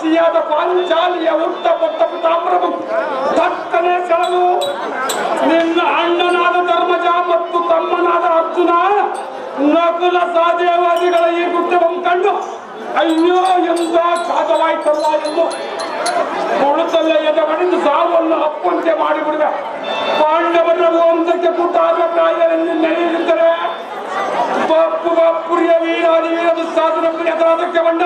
ಸಿಯಾದ ಪಾಂಚಾಲಿಯ ಉತ್ತ ಪುಟ್ಟ ತಾಮ್ರವು ತಕ್ಕನೆ ನಿನ್ನ ಅಣ್ಣನಾದ ಧರ್ಮಜ ಮತ್ತು ತಮ್ಮನಾದ ಅರ್ಜುನ ನಕುಲ ಸಾಧ್ಯವಾದಿಗಳ ಈ ಕೃತ್ಯವನ್ನು ಕಂಡು, ಅಯ್ಯೋ ಎಂದ ಕಾದಲಾಯ್ತಲ್ಲ ಎಂದು ಕುಳಿತಲ್ಲೇ ಎದೆ ಮಡಿದು ಸಾವನ್ನು ಅಪ್ಪಂತೆ ಮಾಡಿಬಿಡುವೆ. ಪಾಂಡವರ ವಂಶಕ್ಕೆ ಪುಟ್ಟ ಆದ ತಾಯಿಯನ್ನು ನೆನೆಯುತ್ತಾರೆ ಪುಗಾಪುರಿಯ ವೀರಾದಿ ವೀರದು ಸಾಧನ ಪ್ರಿಯತರಾದ ಕಮಂಡ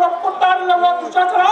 وقطرنا وتشترى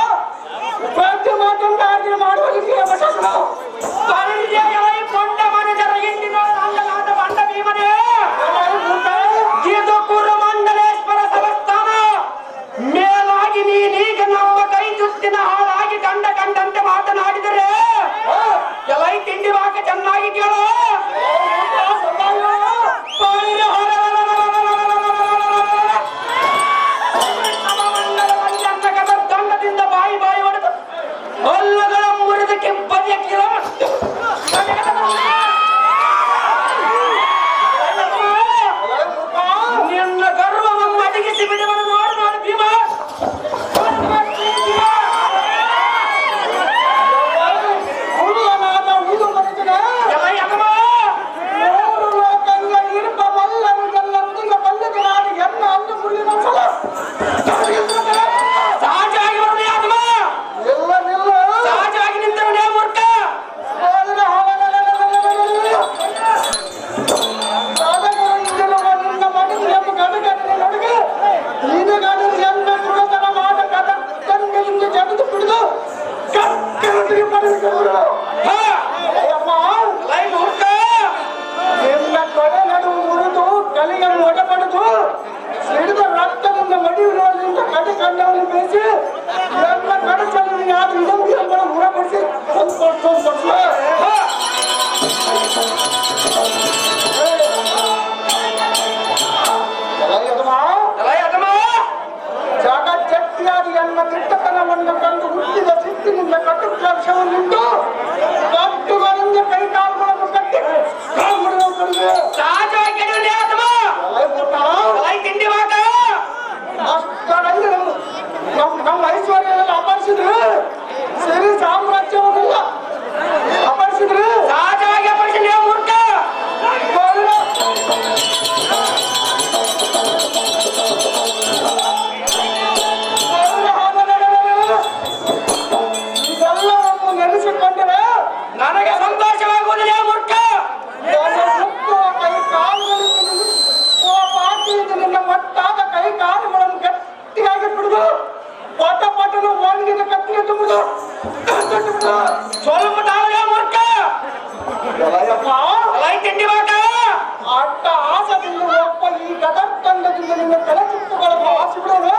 ಆಟ ಆಸದಿಂದ ಒಪ್ಪ ಈ ಗದತ್ತಂಡದಿಂದ ನಿಮ್ಮ ತಲೆ ಸುತ್ತುಗಳ ಆಸೆ ಬಿಡೋದು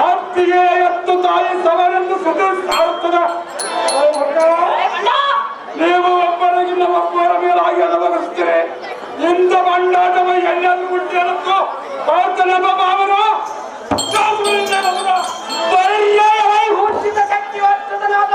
ಹತ್ತಿಗೆ ಎತ್ತು ತಾಯಿ ಸವರೆಂದು ಸುಧಿ ಸಾರುತ್ತದೆ. ನೀವು ಒಬ್ಬರ ಮೇಲಾಗಿ ಅನುಭವಿಸ್ತೀರಿ ಇಂಥ ಮಂಡಾಟವ ಎಲ್ಲರೂ ಬಿಟ್ಟು ಭಾರತ ನಮ್ಮ ಮಾವರು ಬರೆಯ ಹುಟ್ಟಿದ ಶಕ್ತಿ ವರ್ಷದ ನಾದ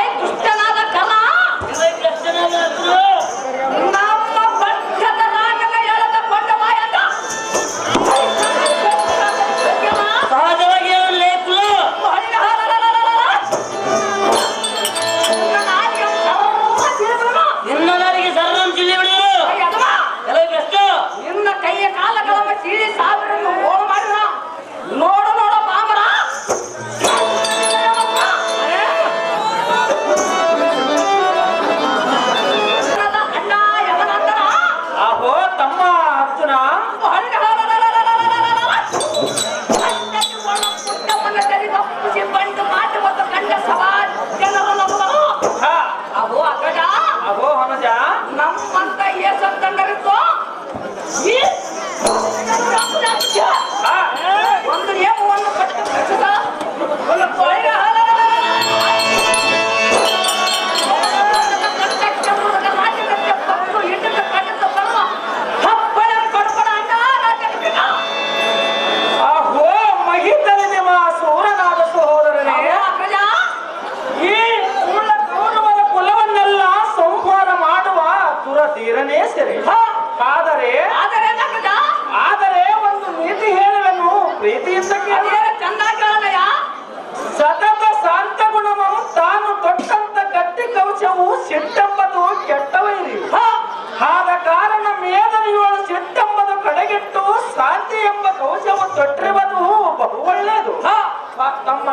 ದುರಧೀರನೇ ಸರಿ. ಆದರೆ ಆದರೆ ಒಂದು ನೀತಿ ಹೇಳುವೆನು. ಪ್ರೀತಿಯಿಂದ ಸತತ ಶಾಂತ ಗುಣವು ತಾನು ತೊಟ್ಟಂತ ಗಟ್ಟಿ ಕವಚವು ಸಿಟ್ಟಂಬದು ಕೆಟ್ಟವೈರಿ ಆದ ಕಾರಣ ಮೇದನಿಗಳು ಸಿಟ್ಟಂಬದು ಕಡೆಗೆಟ್ಟು ಶಾಂತಿ ಎಂಬ ಕವಚವು ತೊಟ್ಟಿರುವುದು ಬಹು ಒಳ್ಳೆಯದು. ತಮ್ಮ